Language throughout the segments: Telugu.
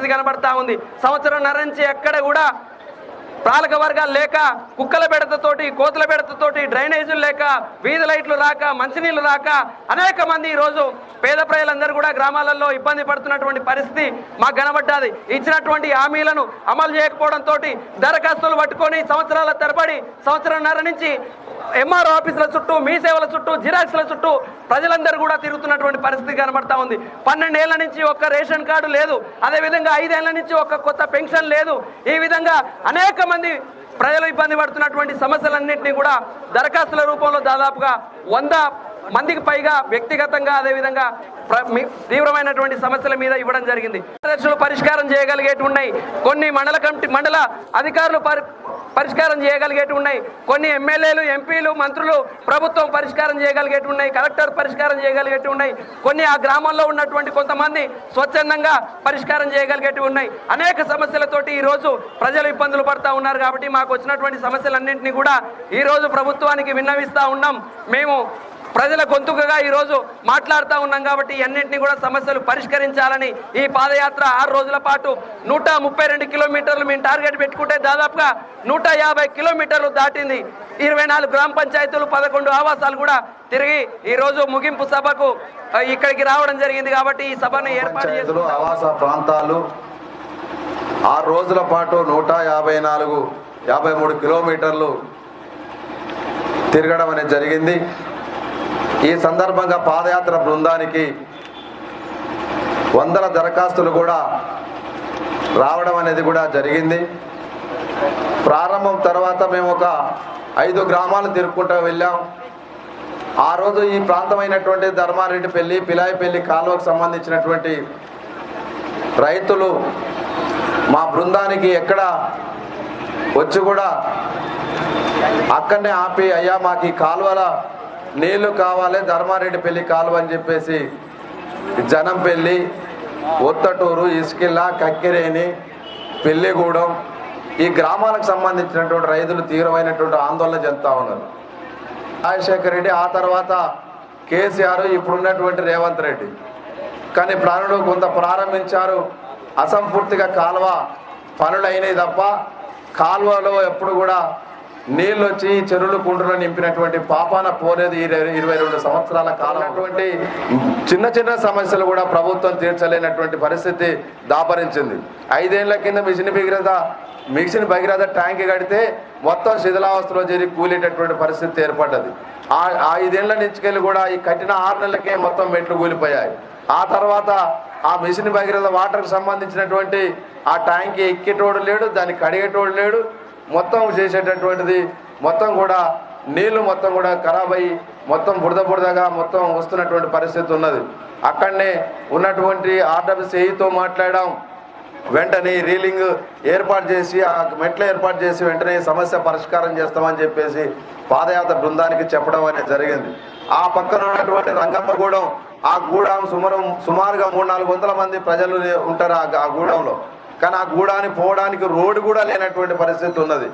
పరిస్థితి కనబడతా ఉంది. సంవత్సరం నుంచి ఎక్కడ కూడా పాలక వర్గాలు లేక కుక్కల బెడతతోటి కోతుల బెడతతోటి డ్రైనేజీలు లేక వీధి లైట్లు రాక మంచినీళ్ళు రాక అనేక మంది ఈరోజు పేద ప్రజలందరూ కూడా గ్రామాలలో ఇబ్బంది పడుతున్నటువంటి పరిస్థితి మాకు కనబడ్డది. ఇచ్చినటువంటి హామీలను అమలు చేయకపోవడంతో దరఖాస్తులు పట్టుకొని సంవత్సరాల తరబడి సంవత్సరంన్నర నుంచి ఎంఆర్ఓ ఆఫీసుల చుట్టూ మీ సేవల చుట్టూ జిరాక్స్ల చుట్టూ ప్రజలందరూ కూడా తిరుగుతున్నటువంటి పరిస్థితి కనబడతా ఉంది. పన్నెండేళ్ళ నుంచి ఒక్క రేషన్ కార్డు లేదు. అదేవిధంగా ఐదేళ్ళ నుంచి ఒక్క కొత్త పెన్షన్ లేదు. ఈ విధంగా అనేక మంది ప్రజలు ఇబ్బంది పడుతున్నటువంటి సమస్యలన్నింటినీ కూడా దరఖాస్తుల రూపంలో దాదాపుగా వంద మందికి పైగా వ్యక్తిగతంగా అదేవిధంగా తీవ్రమైనటువంటి సమస్యల మీద ఇవ్వడం జరిగింది. దర్శలు పరిష్కారం చేయగలిగేటి ఉన్నాయి కొన్ని మండల కమిటీ మండల అధికారులు పరి పరిష్కారం చేయగలిగేటి ఉన్నాయి కొన్ని ఎమ్మెల్యేలు ఎంపీలు మంత్రులు ప్రభుత్వం పరిష్కారం చేయగలిగేటి ఉన్నాయి కలెక్టర్ పరిష్కారం చేయగలిగేటి ఉన్నాయి కొన్ని ఆ గ్రామంలో ఉన్నటువంటి కొంతమంది స్వచ్ఛందంగా పరిష్కారం చేయగలిగేటి ఉన్నాయి అనేక సమస్యలతోటి ఈ రోజు ప్రజలు ఇబ్బందులు పడతా ఉన్నారు కాబట్టి మాకు వచ్చినటువంటి సమస్యలన్నింటినీ కూడా ఈరోజు ప్రభుత్వానికి విన్నవిస్తూ ఉన్నాం. మేము ప్రజల గొంతుకగా ఈ రోజు మాట్లాడుతూ ఉన్నాం కాబట్టి అన్నింటినీ కూడా సమస్యలు పరిష్కరించాలని ఈ పాదయాత్ర ఆరు రోజుల పాటు నూట ముప్పై రెండు కిలోమీటర్లు మేము టార్గెట్ పెట్టుకుంటే దాదాపుగా నూట యాభై కిలోమీటర్లు దాటింది. ఇరవై నాలుగు గ్రామ పంచాయతీలు పదకొండు ఆవాసాలు కూడా తిరిగి ఈ రోజు ముగింపు సభకు ఇక్కడికి రావడం జరిగింది కాబట్టి ఈ సభను ఏర్పాటు ఆవాస ప్రాంతాలు ఆరు రోజుల పాటు నూట యాభై నాలుగు యాభై మూడు కిలోమీటర్లు తిరగడం అనేది జరిగింది. ఈ సందర్భంగా పాదయాత్ర బృందానికి వందల దరఖాస్తులు కూడా రావడం అనేది కూడా జరిగింది. ప్రారంభం తర్వాత మేము ఒక ఐదు గ్రామాలు తిరుక్కుంటూ వెళ్ళాం. ఆ రోజు ఈ ప్రాంతమైనటువంటి ధర్మారెడ్డిపల్లి పిలాయిపల్లి కాలువకు సంబంధించినటువంటి రైతులు మా బృందానికి ఎక్కడ వచ్చి కూడా అక్కడనే ఆపి అయ్యా మాకు ఈ కాలువల నీళ్ళు కావాలి ధర్మారెడ్డిపల్లి కాలువ అని చెప్పేసి జనం పెళ్ళి ఒత్తటూరు ఇసుకిల్ల కక్కిరేని పెళ్ళిగూడెం ఈ గ్రామాలకు సంబంధించినటువంటి రైతులు తీవ్రమైనటువంటి ఆందోళన చెందుతా ఉన్నారు. రాజశేఖర రెడ్డి ఆ తర్వాత కేసీఆర్ ఇప్పుడున్నటువంటి రేవంత్ రెడ్డి. కానీ ప్రాణులు కొంత ప్రారంభించారు. అసంపూర్తిగా కాలువ పనులైనవి తప్ప కాలువలో ఎప్పుడు కూడా నీళ్ళు వచ్చి చెరువులు కుంటలో నింపినటువంటి పాపాన పోలేదు ఈ ఇరవై ఇరవై రెండు సంవత్సరాల కాలం. అటువంటి చిన్న చిన్న సమస్యలు కూడా ప్రభుత్వం తీర్చలేనటువంటి పరిస్థితి దాపరించింది. ఐదేళ్ళ కింద mission Bhagiratha mission Bhagiratha tank కడితే మొత్తం శిథిలావస్థలో చేరి కూలేటటువంటి పరిస్థితి ఏర్పడ్డది. ఆ ఐదేళ్ళ నుంచి కూడా ఈ కట్టిన ఆరు నెలలకే మొత్తం మెట్లు కూలిపోయాయి. ఆ తర్వాత ఆ మిషన్ భగీరథ వాటర్కి సంబంధించినటువంటి ఆ ట్యాంక్ ఎక్కేటోడు లేడు దాన్ని కడిగేటోడు లేడు మొత్తం చేసేటటువంటిది. మొత్తం కూడా నీళ్ళు మొత్తం కూడా ఖరాబ్ అయ్యి మొత్తం బురద బురదగా మొత్తం వస్తున్నటువంటి పరిస్థితి ఉన్నది. అక్కడనే ఉన్నటువంటి ఆర్డబ్ల్యూసీతో మాట్లాడాం. వెంటనే రీలింగ్ ఏర్పాటు చేసి ఆ మెట్లు ఏర్పాటు చేసి వెంటనే సమస్య పరిష్కారం చేస్తామని చెప్పేసి పాదయాత్ర బృందానికి చెప్పడం అనేది జరిగింది. ఆ పక్కన ఉన్నటువంటి రంగమ్మగూడెం ఆ గూడెం సుమారు సుమారుగా మూడు నాలుగు వందల మంది ప్రజలు ఉంటారు ఆ గూడెంలో. కానీ ఆ గూడానికి పోవడానికి రోడ్డు కూడా లేనటువంటి పరిస్థితి ఉన్నది.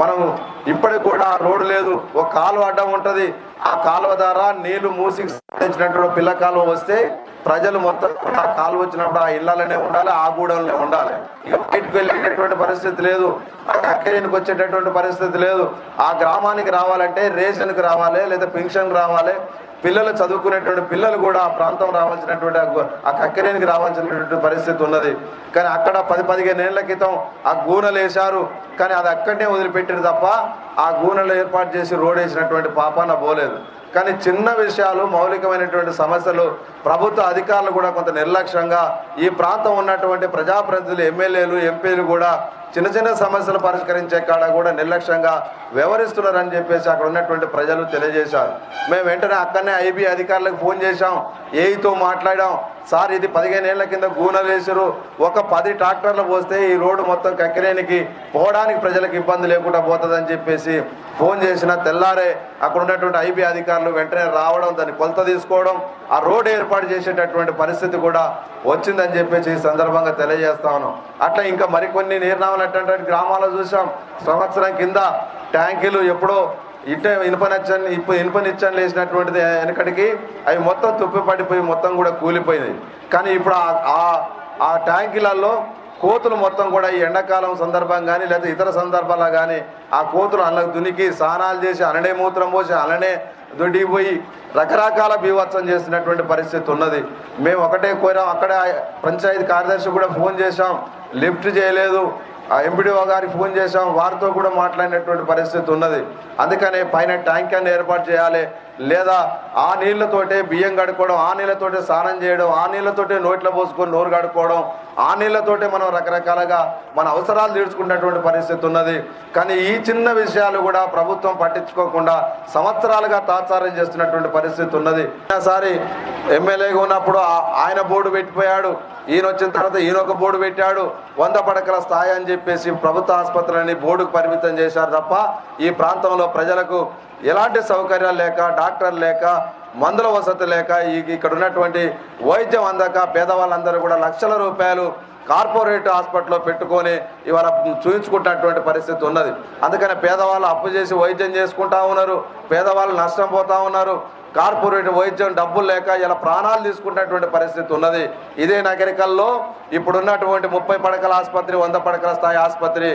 మనం ఇప్పటికి కూడా రోడ్డు లేదు. ఒక కాలువ అడ్డం ఉంటుంది. ఆ కాలువ ద్వారా నీళ్ళు మూసి సంబంధించినటువంటి పిల్ల కాలువ వస్తే ప్రజలు మొత్తం కూడా ఆ కాలువ వచ్చినప్పుడు ఆ ఇళ్ళలోనే ఉండాలి ఆ గూడెంలో ఉండాలి. ఇక బయటకు వెళ్ళేటటువంటి పరిస్థితి లేదు. అక్కడికి వచ్చేటటువంటి పరిస్థితి లేదు. ఆ గ్రామానికి రావాలంటే రేషన్కి రావాలి లేదా పెన్షన్ రావాలి పిల్లలు చదువుకునేటువంటి పిల్లలు కూడా ఆ ప్రాంతం రావాల్సినటువంటి ఆ గు- కక్కెరేనికి రావాల్సినటువంటి పరిస్థితి ఉన్నది. కానీ అక్కడ పది పదిహేను ఏళ్ళ క్రితం ఆ గూనెలు వేశారు కానీ అది అక్కడనే వదిలిపెట్టారు తప్ప ఆ గూనలు ఏర్పాటు చేసి రోడ్ వేసినటువంటి పాపాన పోలేదు. కానీ చిన్న విషయాలు మౌలికమైనటువంటి సమస్యలు ప్రభుత్వ అధికారులు కూడా కొంత నిర్లక్ష్యంగా ఈ ప్రాంతం ఉన్నటువంటి ప్రజాప్రతినిధులు ఎమ్మెల్యేలు ఎంపీలు కూడా చిన్న చిన్న సమస్యలు పరిష్కరించే కాడ కూడా నిర్లక్ష్యంగా వ్యవహరిస్తున్నారని చెప్పేసి అక్కడ ఉన్నటువంటి ప్రజలు తెలియజేశారు. మేము వెంటనే అక్కడనే ఐబీ అధికారులకు ఫోన్ చేశాం. ఏఈతో మాట్లాడాం. సార్ ఇది పదిహేను ఏళ్ళ కింద గూనెలు వేసారు ఒక పది ట్రాక్టర్లు పోస్తే ఈ రోడ్డు మొత్తం కక్కిరేనికి పోవడానికి ప్రజలకు ఇబ్బంది లేకుండా పోతుందని చెప్పేసి ఫోన్ చేసిన తెల్లారే అక్కడ ఉన్నటువంటి ఐబీ అధికారులు వెంటనే రావడం దాన్ని కొలత తీసుకోవడం ఆ రోడ్డు ఏర్పాటు చేసేటటువంటి పరిస్థితి కూడా వచ్చిందని చెప్పేసి ఈ సందర్భంగా తెలియజేస్తా ఉన్నాం. అట్లా ఇంకా మరికొన్ని నిర్ణయాలు గ్రామాల్లో చూసాం. సంవత్సరం కింద ట్యాంకీలు ఎప్పుడో ఇట్టే ఇనుపనిచ్చని ఇప్పుడు ఇనుపనిచ్చని లేచినటువంటిది వెనకటికి అవి మొత్తం తుప్పి పడిపోయి మొత్తం కూడా కూలిపోయింది కానీ ఇప్పుడు ఆ- ఆ ట్యాంకీలలో కోతులు మొత్తం కూడా ఈ ఎండాకాలం సందర్భం కానీ లేదా ఇతర సందర్భాల్లో కానీ ఆ కోతులు అందులో దునికి స్నానాలు చేసి అలనే మూత్రం పోసి అలానే దొడ్డిపోయి రకరకాల బీభత్సం చేసినటువంటి పరిస్థితి ఉన్నది. మేము ఒకటే కోరాం. అక్కడ పంచాయతీ కార్యదర్శి కూడా ఫోన్ చేశాం. లిఫ్ట్ చేయలేదు. ఆ ఎంపీడీఓ గారికి ఫోన్ చేసాం వారితో కూడా మాట్లాడినటువంటి పరిస్థితి ఉన్నది. అందుకనే పైన ట్యాంక్ అని ఏర్పాటు చేయాలి. లేదా ఆ నీళ్ళతోటే బియ్యం కడుక్కోవడం ఆ నీళ్ళతోటే స్నానం చేయడం ఆ నీళ్ళతోటే నోట్లో పోసుకొని నోరు కడుక్కోవడం ఆ నీళ్ళతోటే మనం రకరకాలుగా మన అవసరాలు తీర్చుకున్నటువంటి పరిస్థితి ఉన్నది. కానీ ఈ చిన్న విషయాలు కూడా ప్రభుత్వం పట్టించుకోకుండా సంవత్సరాలుగా తాత్సారం చేస్తున్నటువంటి పరిస్థితి ఉన్నది. ఒకసారి ఎమ్మెల్యేగా ఉన్నప్పుడు ఆ- ఆయన బోర్డు పెట్టిపోయాడు. ఈయన వచ్చిన తర్వాత ఈయన ఒక బోర్డు పెట్టాడు. వంద పడకల స్థాయి అని చెప్పేసి ప్రభుత్వ ఆసుపత్రులని బోర్డుకు పరిమితం చేశారు తప్ప ఈ ప్రాంతంలో ప్రజలకు ఎలాంటి సౌకర్యాలు లేక డాక్టర్ లేక మందుల వసతి లేక ఇక్కడ ఉన్నటువంటి వైద్యం అందక పేదవాళ్ళందరూ కూడా లక్షల రూపాయలు కార్పొరేట్ హాస్పిటల్లో పెట్టుకొని ఇవాళ చూయించుకుంటున్నటువంటి పరిస్థితి ఉన్నది. అందుకని పేదవాళ్ళు అప్పు చేసి వైద్యం చేసుకుంటా ఉన్నారు పేదవాళ్ళు నష్టం పోతా ఉన్నారు కార్పొరేట్ వైద్యం డబ్బులు లేక ఇలా ప్రాణాలు తీసుకున్నటువంటి పరిస్థితి ఉన్నది. ఇదే నగరికల్లో ఇప్పుడున్నటువంటి ముప్పై పడకల ఆసుపత్రి వంద పడకల స్థాయి ఆసుపత్రి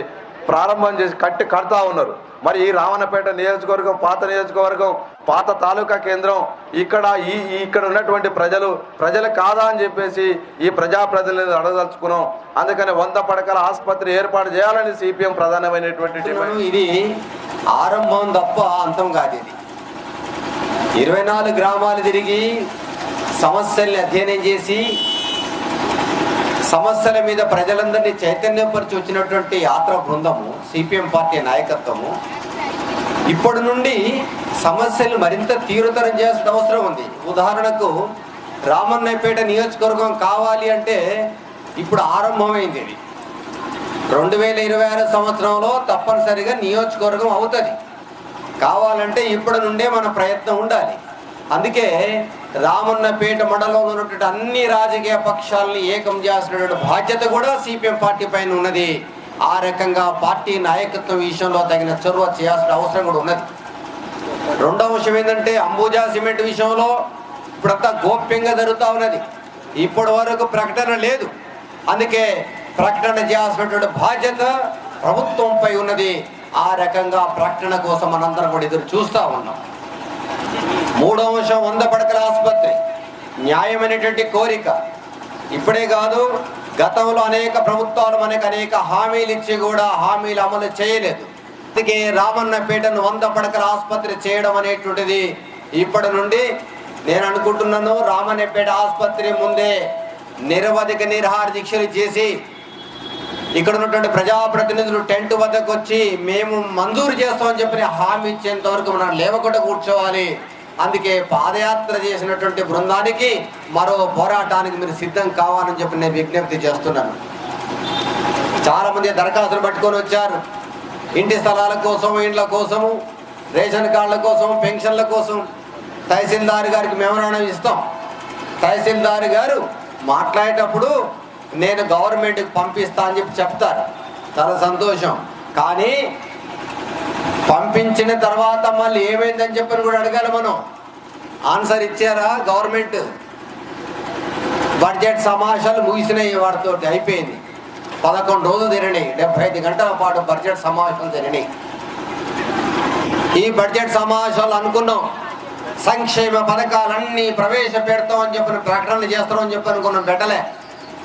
ప్రారంభం చేసి కట్టి కడతా ఉన్నారు. మరి ఈ రావణపేట నియోజకవర్గం పాత నియోజకవర్గం పాత తాలూకా కేంద్రం ఇక్కడ ఈ ఇక్కడ ఉన్నటువంటి ప్రజలు ప్రజలు కాదా అని చెప్పేసి ఈ ప్రజాప్రతినిధులు అడగదలుచుకున్నాం. అందుకని వంద పడకల ఆసుపత్రి ఏర్పాటు చేయాలని సిపిఎం ప్రధానమైనటువంటి ఇది ఆరంభం తప్ప అంతం కాదు ఇది ఇరవై నాలుగు గ్రామాలు తిరిగి సమస్యల్ని అధ్యయనం చేసి సమస్యల మీద ప్రజలందరినీ చైతన్యపరిచి వచ్చినటువంటి యాత్ర బృందము సిపిఎం పార్టీ నాయకత్వము. ఇప్పటి నుండి సమస్యలు మరింత తీవ్రతరం చేయాల్సిన అవసరం ఉంది. ఉదాహరణకు రామన్నపేట నియోజకవర్గం కావాలి అంటే ఇప్పుడు ఆరంభమైంది ఇది. రెండు వేల ఇరవై ఆరు సంవత్సరంలో తప్పనిసరిగా నియోజకవర్గం అవుతుంది. కావాలంటే ఇప్పటి నుండే మన ప్రయత్నం ఉండాలి. అందుకే రామన్నపేట మండలంలో ఉన్నటువంటి అన్ని రాజకీయ పక్షాలని ఏకం చేసినటువంటి బాధ్యత కూడా సిపిఎం పార్టీ పైన ఉన్నది. ఆ రకంగా పార్టీ నాయకత్వం విషయంలో తగిన చొరవ చేయాల్సిన అవసరం కూడా ఉన్నది. రెండవ విషయం ఏంటంటే అంబుజా సిమెంట్ విషయంలో ఇప్పుడంతా గోప్యంగా జరుగుతూ ఉన్నది. ఇప్పటి వరకు ప్రకటన లేదు. అందుకే ప్రకటన చేయాల్సినటువంటి బాధ్యత ప్రభుత్వంపై ఉన్నది. ఆ రకంగా ప్రకటన కోసం మనందరం కూడా ఎదురు చూస్తూ ఉన్నాం. మూడో అంశం వంద పడకల ఆసుపత్రి. న్యాయమైనటువంటి కోరిక. ఇప్పుడే కాదు గతంలో అనేక ప్రభుత్వాలు మనకు అనేక హామీలు ఇచ్చి కూడా హామీలు అమలు చేయలేదు. అందుకే రామన్నపేటను వంద పడకల ఆసుపత్రి చేయడం అనేటువంటిది ఇప్పటి నుండి నేను అనుకుంటున్నాను రామన్నపేట ఆసుపత్రి ముందే నిరవధిక నిరహార దీక్షలు చేసి ఇక్కడ ఉన్నటువంటి ప్రజాప్రతినిధులు టెంట్ వద్దకు వచ్చి మేము మంజూరు చేస్తామని చెప్పిన హామీ ఇచ్చేంత వరకు మనం లేవకుండా కూర్చోవాలి. అందుకే పాదయాత్ర చేసినటువంటి బృందానికి మరో పోరాటానికి మీరు సిద్ధం కావాలని చెప్పి నేను విజ్ఞప్తి చేస్తున్నాను. చాలా మంది దరఖాస్తులు పట్టుకొని వచ్చారు. ఇంటి స్థలాల కోసం ఇండ్ల కోసము రేషన్ కార్డుల కోసం పెన్షన్ల కోసం తహసీల్దార్ గారికి మెమరాండం ఇస్తాం. తహసీల్దార్ గారు మాట్లాడేటప్పుడు నేను గవర్నమెంట్కి పంపిస్తా అని చెప్పి చెప్తారు. చాలా సంతోషం. కానీ పంపించిన తర్వాత మళ్ళీ ఏమైందని చెప్పని కూడా అడగాలి మనం. ఆన్సర్ ఇచ్చారా గవర్నమెంట్ బడ్జెట్ సమావేశాలు ముగిసినాయి వాటితో అయిపోయింది. పదకొండు రోజులు తిరిగినాయి డెబ్బై ఐదు గంటల పాటు బడ్జెట్ సమావేశాలు జరిగినాయి. ఈ బడ్జెట్ సమావేశాలు అనుకున్నాం. సంక్షేమ పథకాలన్నీ ప్రవేశపెడతామని చెప్పిన ప్రకటనలు చేస్తామని చెప్పి అనుకున్నాం. పెట్టలే.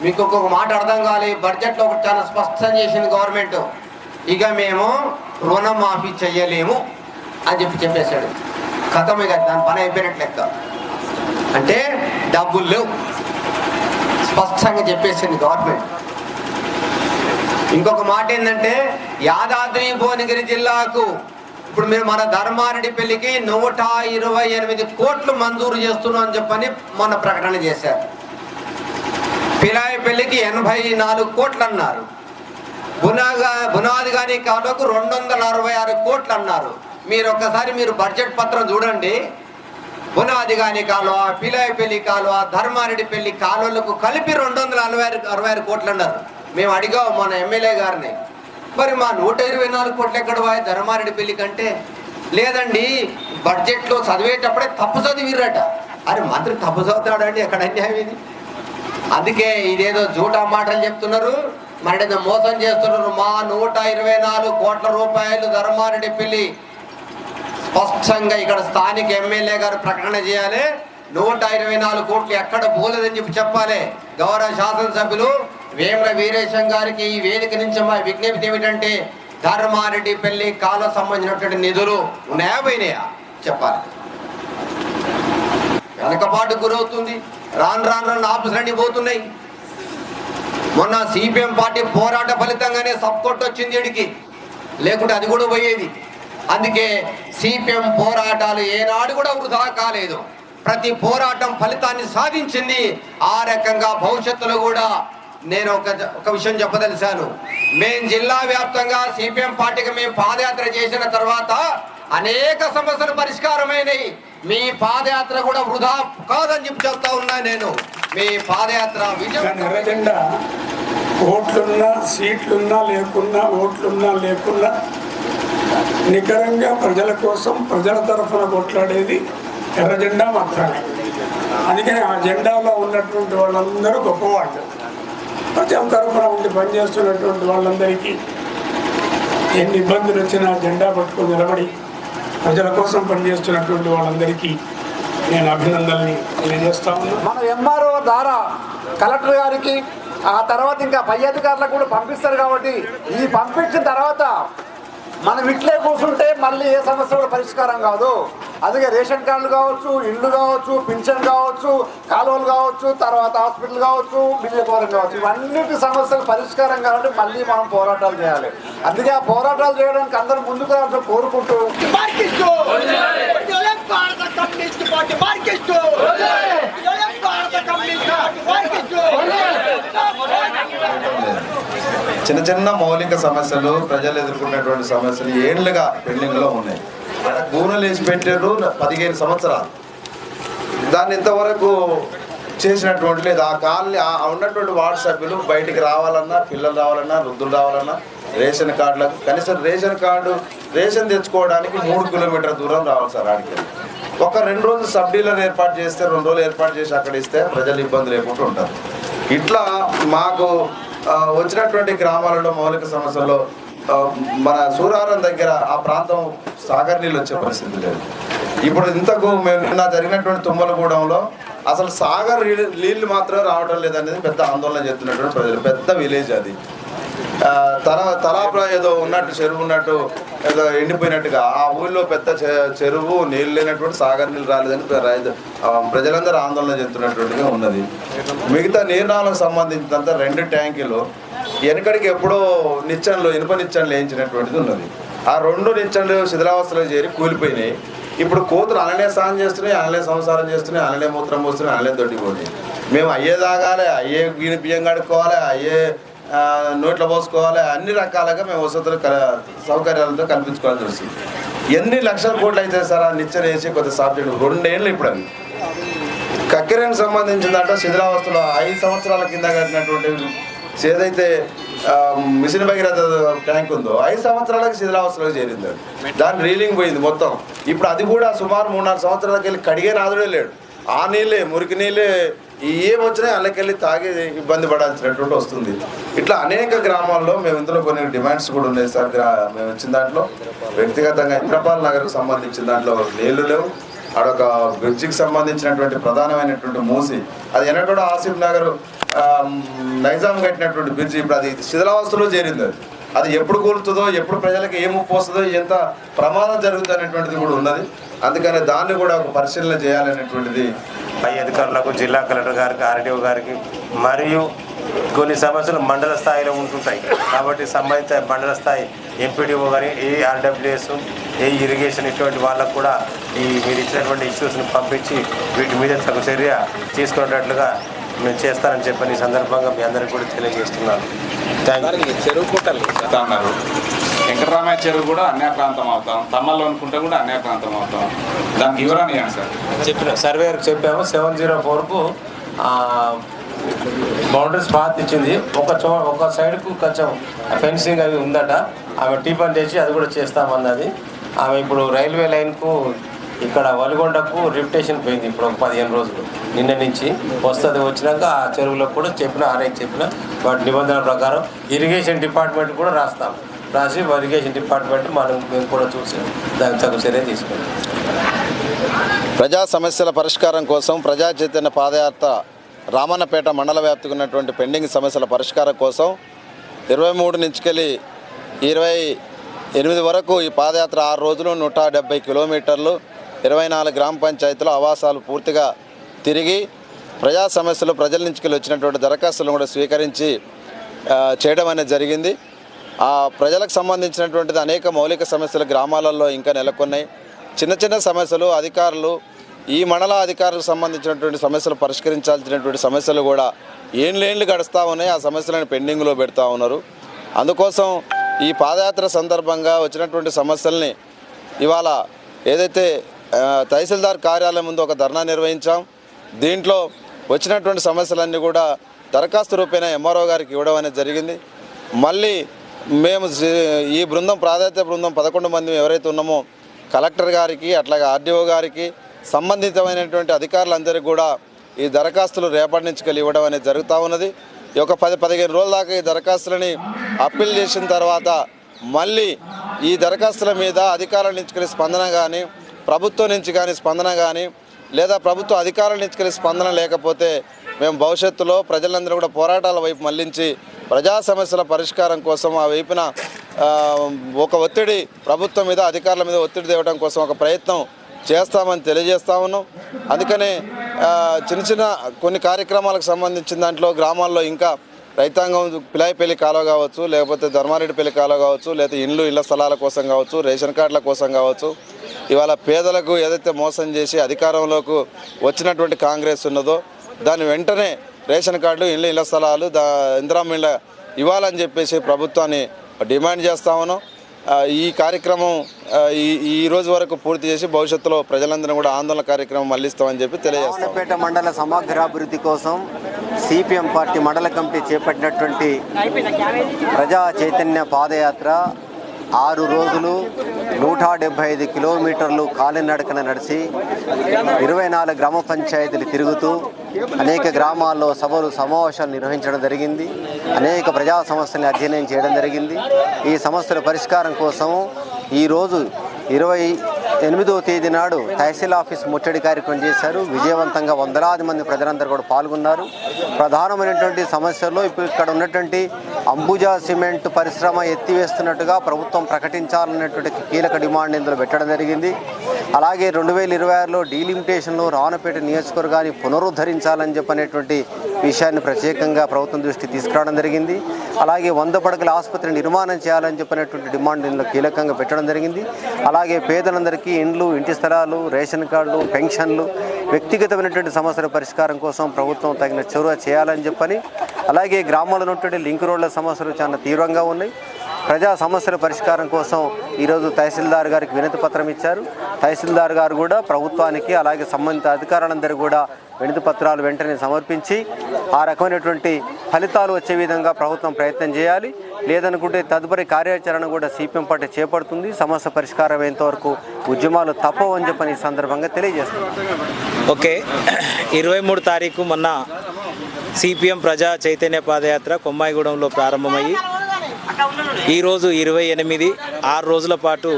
మీకు ఒక్కొక్క మాట అర్థం కావాలి. బడ్జెట్లో ఒకటి చాలా స్పష్టం చేసింది గవర్నమెంట్. ఇక మేము రుణం మాఫీ చెయ్యలేము అని చెప్పి చెప్పేశాడు. కథం ఇక దాని పని అయిపోయినట్టు లెక్క. అంటే డబ్బులు లేవు. స్పష్టంగా చెప్పేసింది గవర్నమెంట్. ఇంకొక మాట ఏంటంటే యాదాద్రి భువనగిరి జిల్లాకు ఇప్పుడు మేము మన ధర్మారెడ్డి పెళ్ళికి నూట ఇరవై ఎనిమిది కోట్లు మంజూరు చేస్తున్నాం అని చెప్పని మొన్న ప్రకటన చేశారు. పిలాయి పెళ్ళికి ఎనభై నాలుగు కోట్లు అన్నారు బునాగా బునాది కానీ కాలువకు రెండు వందల అరవై ఆరు కోట్లు అన్నారు మీరు ఒక్కసారి మీరు బడ్జెట్ పత్రం చూడండి. బునాది కాని కాలువ పిలాయి పెళ్ళి కాలువ ధర్మారెడ్డి పెళ్ళి కాలువలకు కలిపి రెండు వందల అరవై ఆరు అరవై ఆరు కోట్లు అన్నారు మేము అడిగాము మన ఎమ్మెల్యే గారిని. మరి మా నూట ఇరవై నాలుగు కోట్లు ఎక్కడ పోయి ధర్మారెడ్డి పెళ్ళి కంటే? లేదండి బడ్జెట్లో చదివేటప్పుడే తప్పు చదివిరట అరే మంత్రి తప్పు చదువుతాడండి ఎక్కడ అన్యాయం ఇది? అందుకే ఇదేదో జూటా మాటలు చెప్తున్నారు. మరేదో మోసం చేస్తున్నారు. మా నూట ఇరవై నాలుగు కోట్ల రూపాయలు ధర్మారెడ్డి పెళ్ళి స్పష్టంగా ఇక్కడ స్థానిక ఎమ్మెల్యే గారు ప్రకటన చేయాలి. నూట ఇరవై నాలుగు కోట్లు ఎక్కడ పోలేదని చెప్పి చెప్పాలి. గౌరవ శాసనసభ్యులు వేముల వీరేశం గారికి ఈ వేదిక నుంచి మా విజ్ఞప్తి ఏమిటంటే ధర్మారెడ్డి పెళ్ళి కాలం సంబంధించినటువంటి నిధులు ఉన్నాయా పోయినాయా చెప్పాలి. వెనకబాటు గురవుతుంది. రాను రాను రాను ఆఫీసులన్నీ పోతున్నాయి. మొన్న సిపిఎం పార్టీ పోరాట ఫలితంగానే సబ్కొట్ వచ్చింది ఇడికి లేకుంటే అది కూడా పోయేది. అందుకే సిపిఎం పోరాటాలు ఏనాడు కూడా వృధా కాలేదు. ప్రతి పోరాటం ఫలితాన్ని సాధించింది. ఆ రకంగా భవిష్యత్తులో కూడా నేను ఒక ఒక విషయం చెప్పదలిశాను మేము జిల్లా వ్యాప్తంగా సిపిఎం పార్టీకి మేము పాదయాత్ర చేసిన తర్వాత అనేక సమస్యలు పరిష్కారమైనవి మీ పాదయాత్ర కూడా వృధా కాదని చెప్పి చెప్తా ఉన్నా నేను. మీ పాదయాత్ర విజయం ఎర్రజెండా ఓట్లున్నా సీట్లున్నా లేకున్నా ఓట్లున్నా లేకున్నా నికరంగా ప్రజల కోసం ప్రజల తరఫున కొట్లాడేది ఎర్రజెండా మాత్రమే. అందుకని ఆ జెండాలో ఉన్నటువంటి వాళ్ళందరూ గొప్పవాళ్ళు. ప్రజల తరఫున ఉండి పనిచేస్తున్నటువంటి వాళ్ళందరికీ ఎన్ని ఇబ్బందులు వచ్చినా జెండా పట్టుకొని నిలబడి ప్రజల కోసం పనిచేస్తున్నటువంటి వాళ్ళందరికీ నేను అభినందనని తెలియజేస్తా ఉన్నాను మన ఎంఆర్ఓ ద్వారా కలెక్టర్ గారికి ఆ తర్వాత ఇంకా పై అధికారులకు కూడా పంపిస్తారు కాబట్టి ఈ పంపించిన తర్వాత మనం ఇట్లే కూర్చుంటే మళ్ళీ ఏ సమస్య కూడా పరిష్కారం కాదు. అందుకే రేషన్ కార్డులు కావచ్చు ఇల్లు కావచ్చు పింఛన్ కావచ్చు కాలువలు కావచ్చు తర్వాత హాస్పిటల్ కావచ్చు బిల్లు కోరం కావచ్చు. ఇవన్నిటి సమస్యలు పరిష్కారం కావాలంటే మళ్ళీ మనం పోరాటాలు చేయాలి. అందుకే ఆ పోరాటాలు చేయడానికి అందరూ ముందుకు రావాలని కోరుకుంటూ చిన్న చిన్న మౌలిక సమస్యలు ప్రజలు ఎదుర్కొన్నటువంటి సమస్యలు ఏళ్ళుగా పెండింగ్లో ఉన్నాయి కూనలు వేసి పెట్టారు పదిహేను సంవత్సరాలు. దాన్ని ఇంతవరకు చేసినటువంటి లేదు. ఆ కాలనీ ఆ ఉన్నటువంటి వార్డు సభ్యులు బయటికి రావాలన్నా పిల్లలు రావాలన్నా వృద్ధులు రావాలన్నా రేషన్ కార్డులకు కనీసం రేషన్ కార్డు రేషన్ తెచ్చుకోవడానికి మూడు కిలోమీటర్ దూరం రావాలి సార్ ఆడికి. ఒక రెండు రోజులు సబ్ డీలర్ ఏర్పాటు చేస్తే రెండు రోజులు ఏర్పాటు చేసి అక్కడ ఇస్తే ప్రజలు ఇబ్బంది లేకుండా ఉంటారు. ఇట్లా మాకు వచ్చినటువంటి గ్రామాలలో మౌలిక సమస్యల్లో మన సూరారం దగ్గర ఆ ప్రాంతం సాగర్ నీళ్ళు వచ్చే పరిస్థితి లేదు. ఇప్పుడు ఇంతకు మేము నిన్న జరిగినటువంటి తుమ్మలగూడెంలో అసలు సాగర్ నీళ్ళు- నీళ్ళు మాత్రం రావడం లేదనేది పెద్ద ఆందోళన చెందుతున్నటువంటి ప్రజలు పెద్ద విలేజ్ అది. తల తలాపులో ఏదో ఉన్నట్టు చెరువు ఉన్నట్టు ఏదో ఎండిపోయినట్టుగా ఆ ఊళ్ళో పెద్ద చె- చెరువు నీళ్ళు లేనటువంటి సాగర్ నీళ్ళు రాలేదని రైతు- ప్రజలందరూ ఆందోళన చెందుతున్నటువంటిగా ఉన్నది. మిగతా నీరునాలకు సంబంధించినంత రెండు ట్యాంకులు వెనకడికి ఎప్పుడో నిచ్చెనలు ఇనుప నిచ్చెనలు వేయించినటువంటిది ఉన్నది. ఆ రెండు నిచ్చెనలు శిథిలావస్థలో చేరి కూలిపోయినాయి. ఇప్పుడు కూతురు అనలే స్నానం చేస్తున్నాయి అనలే సంసారం చేస్తున్నాయి అనలే మూత్రం పోస్తున్నాయి అనలే దొడ్డిపోయి మేము అయ్యే తాగాలి అయ్యే బియ్యం కడుక్కోవాలి అయ్యే నోట్లో పోసుకోవాలి. అన్ని రకాలుగా మేము వసతులు సౌకర్యాలతో కల్పించుకోవాల్సి వస్తుంది. ఎన్ని లక్షల కోట్లు అయితే సార్ ఆ నిచ్చెన వేసి కొద్ది సాఫ్ట్వేర్ రెండేళ్ళు ఇప్పుడు అది కక్కెరకు సంబంధించిందంటే శిథిలావస్థలో ఐదు సంవత్సరాల కింద కట్టినటువంటి ఏదైతే మిషన్ భగీరథ ట్యాంక్ ఉందో ఐదు సంవత్సరాలకి శిథిలావస్థలో చేరింది దాని రీలింగ్ పోయింది మొత్తం. ఇప్పుడు అది కూడా సుమారు మూడు నాలుగు సంవత్సరాలకి వెళ్ళి కడిగే నాదుడే లేడు. ఆ నీళ్ళే మురికి నీళ్ళే ఏం వచ్చినాయి అల్లకెళ్ళి తాగి ఇబ్బంది పడాల్సినటువంటి వస్తుంది. ఇట్లా అనేక గ్రామాల్లో మేము ఇందులో కొన్ని డిమాండ్స్ కూడా ఉన్నాయి సార్. గ్రా- మేము వచ్చిన దాంట్లో వ్యక్తిగతంగా ఇంద్రపాల్ నగర్కు సంబంధించిన దాంట్లో నీళ్ళు లేవు. అడొక బ్రిడ్జికి సంబంధించినటువంటి ప్రధానమైనటువంటి మూసి. అది వెనకడ ఆసిఫ్ నగర్ నైజాం కట్టినటువంటి బ్రిడ్జి. ఇప్పుడు అది శిథిలావస్థలో చేరింది అది. అది ఎప్పుడు కూలుతుందో ఎప్పుడు ప్రజలకు ఏం పోస్తుందో ఎంత ప్రమాదం జరుగుతుంది అనేటువంటిది కూడా ఉన్నది. అందుకని దాన్ని కూడా ఒక పరిశీలన చేయాలనేటువంటిది పై అధికారులకు జిల్లా కలెక్టర్ గారికి ఆర్డీఓ గారికి మరియు కొన్ని సమస్యలు మండల స్థాయిలో ఉంటుంటాయి. కాబట్టి సంబంధిత మండల స్థాయి ఎంపీడీఓ కానీ ఏ ఆర్డబ్ల్యూఎస్ ఏ ఇరిగేషన్ ఇటువంటి వాళ్ళకు కూడా ఈ మీరు ఇచ్చినటువంటి ఇష్యూస్ని పంపించి వీటి మీద తగు చర్య తీసుకునేటట్లుగా మేము చేస్తానని చెప్పని ఈ సందర్భంగా మీ అందరికీ కూడా తెలియజేస్తున్నాను. చెరువు కుట్టలు ఇస్తా అన్నారు. వెంకటరామయ్య చెరువు కూడా అన్యాయ ప్రాంతం అవుతాం. తమ్మల్లో అనుకుంటే కూడా అన్యాయ ప్రాంతం అవుతాం. దానికి వివరణ ఇవ్వండి సార్. చెప్పిన సర్వేయర్కి చెప్పాము. సెవెన్ జీరో ఫోర్కు బౌండరీస్ పాత్ ఇచ్చింది. ఒక చో ఒక సైడ్కు కొంచెం ఫెన్సింగ్ అవి ఉందట. ఆమె టీపన్ చేసి అది కూడా చేస్తామన్నది. ఆమె ఇప్పుడు రైల్వే లైన్కు ఇక్కడ వలిగొండకు రిప్యుటేషన్ పోయింది ఇప్పుడు ఒక పదిహేను రోజులు. నిన్న నుంచి వస్తుంది వచ్చినాక ఆ చెరువులో కూడా చెప్పిన ఆర్ఐకి చెప్పిన వాటి నిబంధనల ప్రకారం ఇరిగేషన్ డిపార్ట్మెంట్ కూడా రాస్తాం. రాసి ఇరిగేషన్ డిపార్ట్మెంట్ మనం మేము కూడా చూసి దానికి తగు చర్య తీసుకుంటాం ప్రజా సమస్యల పరిష్కారం కోసం ప్రజా చైతన్య పాదయాత్ర రామన్నపేట మండల వ్యాప్తికి ఉన్నటువంటి పెండింగ్ సమస్యల పరిష్కారం కోసం ఇరవై మూడు నుంచికెళ్ళి ఇరవై ఎనిమిది వరకు ఈ పాదయాత్ర ఆరు రోజులు నూట డెబ్బై కిలోమీటర్లు ఇరవై నాలుగు గ్రామ పంచాయతీలు ఆవాసాలు పూర్తిగా తిరిగి ప్రజా సమస్యలు ప్రజల నుంచి వచ్చినటువంటి దరఖాస్తులను కూడా స్వీకరించి చేయడం అనేది జరిగింది. ఆ ప్రజలకు సంబంధించినటువంటిది అనేక మౌలిక సమస్యలు గ్రామాలలో ఇంకా నెలకొన్నాయి. చిన్న చిన్న సమస్యలు అధికారులు ఈ మండల అధికారులకు సంబంధించినటువంటి సమస్యలు పరిష్కరించాల్సినటువంటి సమస్యలు కూడా ఏండ్లేండ్లు గడుస్తూ ఉన్నాయి. ఆ సమస్యలను పెండింగ్లో పెడతా ఉన్నారు. అందుకోసం ఈ పాదయాత్ర సందర్భంగా వచ్చినటువంటి సమస్యల్ని ఇవాళ ఏదైతే తహసీల్దార్ కార్యాలయం ముందు ఒక ధర్నా నిర్వహించాం. దీంట్లో వచ్చినటువంటి సమస్యలన్నీ కూడా దరఖాస్తు రూపేణ ఎంఆర్ఓ గారికి ఇవ్వడం అనేది జరిగింది. మళ్ళీ మేము ఈ బృందం ప్రాధాన్యత బృందం పదకొండు మంది ఎవరైతే ఉన్నామో కలెక్టర్ గారికి అట్లాగే ఆర్డీఓ గారికి సంబంధితమైనటువంటి అధికారులందరికీ కూడా ఈ దరఖాస్తులు రేపటి నుంచి కలిగి ఇవ్వడం అనేది జరుగుతూ ఉన్నది. ఈ ఒక పది పదిహేను రోజుల దాకా ఈ దరఖాస్తులని అప్పీల్ చేసిన తర్వాత మళ్ళీ ఈ దరఖాస్తుల మీద అధికారుల నుంచి స్పందన కానీ ప్రభుత్వం నుంచి కానీ స్పందన కానీ లేదా ప్రభుత్వ అధికారుల నుంచి కానీ స్పందన లేకపోతే మేము భవిష్యత్తులో ప్రజలందరూ కూడా పోరాటాల వైపు మళ్ళించి ప్రజా సమస్యల పరిష్కారం కోసం ఆ వైపున ఒక ఒత్తిడి ప్రభుత్వం మీద అధికారుల మీద ఒత్తిడి తేవడం కోసం ఒక ప్రయత్నం చేస్తామని తెలియజేస్తా ఉన్నాం. అందుకనే చిన్న చిన్న కొన్ని కార్యక్రమాలకు సంబంధించిన దాంట్లో గ్రామాల్లో ఇంకా రైతాంగం పిలాయిపల్లి కాలువ కావచ్చు లేకపోతే ధర్మారెడ్డిపల్లి కాలువ కావచ్చు లేకపోతే ఇండ్లు ఇళ్ళ స్థలాల కోసం కావచ్చు రేషన్ కార్డుల కోసం కావచ్చు ఇవాళ పేదలకు ఏదైతే మోసం చేసి అధికారంలోకి వచ్చినటువంటి కాంగ్రెస్ ఉన్నదో దాని వెంటనే రేషన్ కార్డులు ఇళ్ళ ఇళ్ళ స్థలాలు దా ఇందిరామ ఇళ్ళ ఇవ్వాలని చెప్పేసి ప్రభుత్వాన్ని డిమాండ్ చేస్తా ఉన్నాం. ఈ కార్యక్రమం ఈ రోజు వరకు పూర్తి చేసి భవిష్యత్తులో ప్రజలందరూ కూడా ఆందోళన కార్యక్రమం మళ్ళిస్తామని చెప్పి తెలియజేస్తాం. మండల సమగ్రాభివృద్ధి కోసం సిపిఎం పార్టీ మండల కమిటీ చేపట్టినటువంటి ప్రజా చైతన్య పాదయాత్ర ఆరు రోజులు నూట డెబ్బై ఐదు కిలోమీటర్లు కాలినడకన నడిచి ఇరవై నాలుగు గ్రామ పంచాయతీలు తిరుగుతూ అనేక గ్రామాల్లో సభలు సమావేశాలు నిర్వహించడం జరిగింది. అనేక ప్రజా సమస్యల్ని అధ్యయనం చేయడం జరిగింది. ఈ సమస్యల పరిష్కారం కోసం ఈరోజు ఇరవై ఎనిమిదవ తేదీ నాడు తహసీల్ ఆఫీస్ ముట్టడి కార్యక్రమం చేశారు. విజయవంతంగా వందలాది మంది ప్రజలందరూ కూడా పాల్గొన్నారు. ప్రధానమైనటువంటి సమస్యల్లో ఇప్పుడు ఇక్కడ ఉన్నటువంటి అంబుజా సిమెంట్ పరిశ్రమ ఎత్తివేస్తున్నట్టుగా ప్రభుత్వం ప్రకటించాలన్నటువంటి కీలక డిమాండ్ ఇందులో పెట్టడం జరిగింది. అలాగే రెండు వేల ఇరవై ఆరులో డీలిమిటేషన్లో రావణపేట నియోజకవర్గాన్ని పునరుద్ధరించాలని చెప్పనేటువంటి విషయాన్ని ప్రత్యేకంగా ప్రభుత్వం దృష్టికి తీసుకురావడం జరిగింది. అలాగే వంద పడకల ఆసుపత్రి నిర్మాణం చేయాలని చెప్పినటువంటి డిమాండ్ ఇందులో కీలకంగా పెట్టడం జరిగింది. అలాగే పేదలందరికీ ఇండ్లు ఇంటి స్థలాలు రేషన్ కార్డులు పెన్షన్లు వ్యక్తిగతమైనటువంటి సమస్యల పరిష్కారం కోసం ప్రభుత్వం తగిన చొరవ చేయాలని చెప్పని అలాగే గ్రామాల్లో ఉన్నటువంటి లింక్ రోడ్ల సమస్యలు చాలా తీవ్రంగా ఉన్నాయి. ప్రజా సమస్యల పరిష్కారం కోసం ఈరోజు తహసీల్దార్ గారికి వినతి పత్రం ఇచ్చారు. తహసీల్దార్ గారు కూడా ప్రభుత్వానికి అలాగే సంబంధిత అధికారులందరూ కూడా వినతి పత్రాలు వెంటనే సమర్పించి ఆ రకమైనటువంటి ఫలితాలు వచ్చే విధంగా ప్రభుత్వం ప్రయత్నం చేయాలి. లేదనుకుంటే తదుపరి కార్యాచరణ కూడా సిపిఎం పార్టీ చేపడుతుంది. సమస్య పరిష్కారం అయ్యేంత ఉద్యమాలు తప్పవని చెప్పని ఈ సందర్భంగా తెలియజేస్తుంది ఓకే. ఇరవై మూడు తారీఖు మొన్న సిపిఎం ప్రజా చైతన్య పాదయాత్ర కొమ్మాయిగూడెంలో ప్రారంభమయ్యి ఈరోజు ఇరవై ఎనిమిది. ఆరు రోజుల పాటు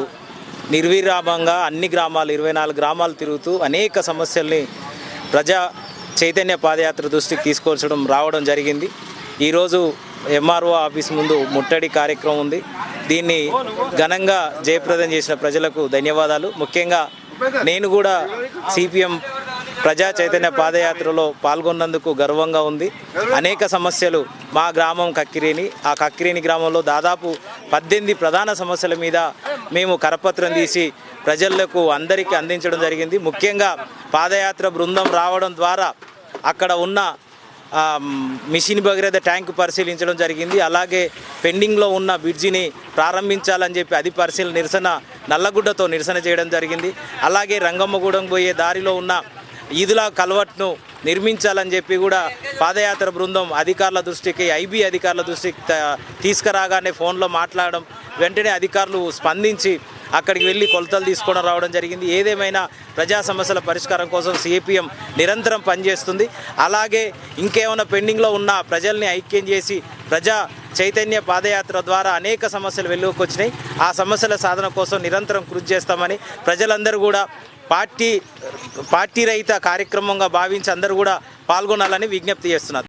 నిర్విరామంగా అన్ని గ్రామాలు ఇరవై నాలుగు గ్రామాలు తిరుగుతూ అనేక సమస్యల్ని ప్రజా చైతన్య పాదయాత్ర దృష్టికి తీసుకొచ్చడం రావడం జరిగింది. ఈరోజు ఎంఆర్ఓ ఆఫీస్ ముందు ముట్టడి కార్యక్రమం ఉంది. దీన్ని ఘనంగా జయప్రదం చేసిన ప్రజలకు ధన్యవాదాలు. ముఖ్యంగా నేను కూడా సిపిఎం ప్రజా చైతన్య పాదయాత్రలో పాల్గొన్నందుకు గర్వంగా ఉంది. అనేక సమస్యలు మా గ్రామం కక్కిరేని. ఆ కక్కిరేని గ్రామంలో దాదాపు పద్దెనిమిది ప్రధాన సమస్యల మీద మేము కరపత్రం తీసి ప్రజలకు అందరికీ అందించడం జరిగింది. ముఖ్యంగా పాదయాత్ర బృందం రావడం ద్వారా అక్కడ ఉన్న మిషన్ భగీరథ ట్యాంక్ పరిశీలించడం జరిగింది. అలాగే పెండింగ్లో ఉన్న బ్రిడ్జిని ప్రారంభించాలని చెప్పి అది పరిశీలన నిరసన నల్లగుడ్డతో నిరసన చేయడం జరిగింది. అలాగే రంగమ్మగూడెం పోయే దారిలో ఉన్న ఈదులా కల్వర్ట్ను నిర్మించాలని చెప్పి కూడా పాదయాత్ర బృందం అధికారుల దృష్టికి ఐబీ అధికారుల దృష్టికి తీసుకురాగానే ఫోన్లో మాట్లాడడం వెంటనే అధికారులు స్పందించి అక్కడికి వెళ్ళి కొలతలు తీసుకొని రావడం జరిగింది. ఏదేమైనా ప్రజా సమస్యల పరిష్కారం కోసం సిపిఎం నిరంతరం పనిచేస్తుంది. అలాగే ఇంకేమైనా పెండింగ్లో ఉన్న ప్రజల్ని ఐక్యం చేసి ప్రజా చైతన్య పాదయాత్ర ద్వారా అనేక సమస్యలు వెలుగుకొచ్చినాయి. ఆ సమస్యల సాధన కోసం నిరంతరం కృషి చేస్తామని ప్రజలందరూ కూడా పార్టీ పార్టీ రహిత కార్యక్రమంగా భావించి అందరూ కూడా పాల్గొనాలని విజ్ఞప్తి చేస్తున్నారు.